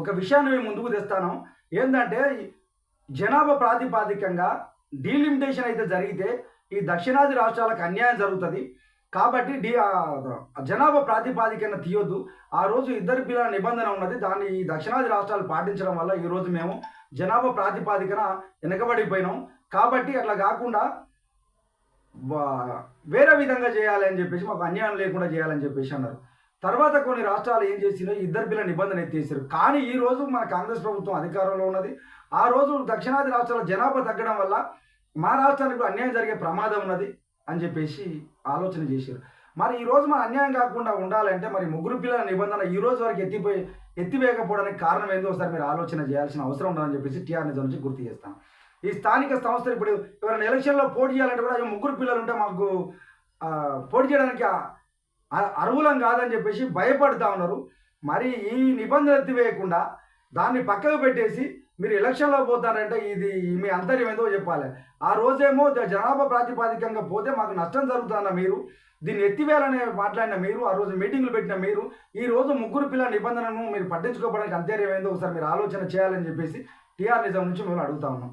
ఒక విషయాన్ని మేము ముందుకు తెస్తాను. ఏంటంటే జనాభా ప్రాతిపాదికంగా డీలిమిటేషన్ అయితే జరిగితే ఈ దక్షిణాది రాష్ట్రాలకు అన్యాయం జరుగుతుంది. కాబట్టి డి జనాభా ప్రాతిపాదికన తీయొద్దు. ఆ రోజు ఇద్దరు పిల్లల నిబంధన ఉన్నది. దాన్ని ఈ దక్షిణాది రాష్ట్రాలు పాటించడం వల్ల ఈ రోజు మేము జనాభా ప్రాతిపాదికన వెనకబడిపోయినాం. కాబట్టి అట్లా కాకుండా వేరే విధంగా చేయాలి అని చెప్పేసి మాకు అన్యాయం లేకుండా చేయాలని చెప్పేసి అన్నారు. తర్వాత కొన్ని రాష్ట్రాలు ఏం చేసినా ఇద్దరు పిల్లల నిబంధన ఎత్తేసారు కానీ ఈ రోజు మన కాంగ్రెస్ ప్రభుత్వం అధికారంలో ఉన్నది. ఆ రోజు దక్షిణాది రాష్ట్రాల జనాభా తగ్గడం వల్ల మా రాష్ట్రానికి అన్యాయం జరిగే ప్రమాదం ఉన్నది అని చెప్పేసి ఆలోచన చేశారు మరి ఈ రోజు మన అన్యాయం కాకుండా ఉండాలంటే మరి ముగ్గురు పిల్లల నిబంధన ఈ రోజు వరకు ఎత్తిపోయి ఎత్తివేయకపోవడానికి కారణం ఏందో ఒకసారి మీరు ఆలోచన చేయాల్సిన అవసరం ఉందని చెప్పేసి టీఆర్ నిజం నుంచి గుర్తు చేస్తాను. ఈ స్థానిక సంస్థలు ఇప్పుడు ఎవరైనా ఎలక్షన్లో పోటీ చేయాలంటే కూడా ముగ్గురు పిల్లలు ఉంటే మాకు పోటీ చేయడానికి అర్హులం కాదని చెప్పేసి భయపడుతూ ఉన్నారు. మరి ఈ నిబంధన ఎత్తివేయకుండా దాన్ని పక్కకు పెట్టేసి మీరు ఎలక్షన్లో పోతారంటే ఇది మీ అంతర్యం ఏదో చెప్పాలి. ఆ రోజేమో జనాభా ప్రాతిపాదికంగా పోతే మాకు నష్టం జరుగుతుందన్న మీరు దీన్ని ఎత్తివేయాలని మాట్లాడిన మీరు ఆ రోజు మీటింగ్లు పెట్టిన మీరు ఈ రోజు ముగ్గురు పిల్లల నిబంధనను మీరు పట్టించుకోవడానికి అంతర్యం ఏందో ఒకసారి మీరు ఆలోచన చేయాలని చెప్పేసి టీఆర్ నిజం నుంచి మేము అడుగుతా ఉన్నాం.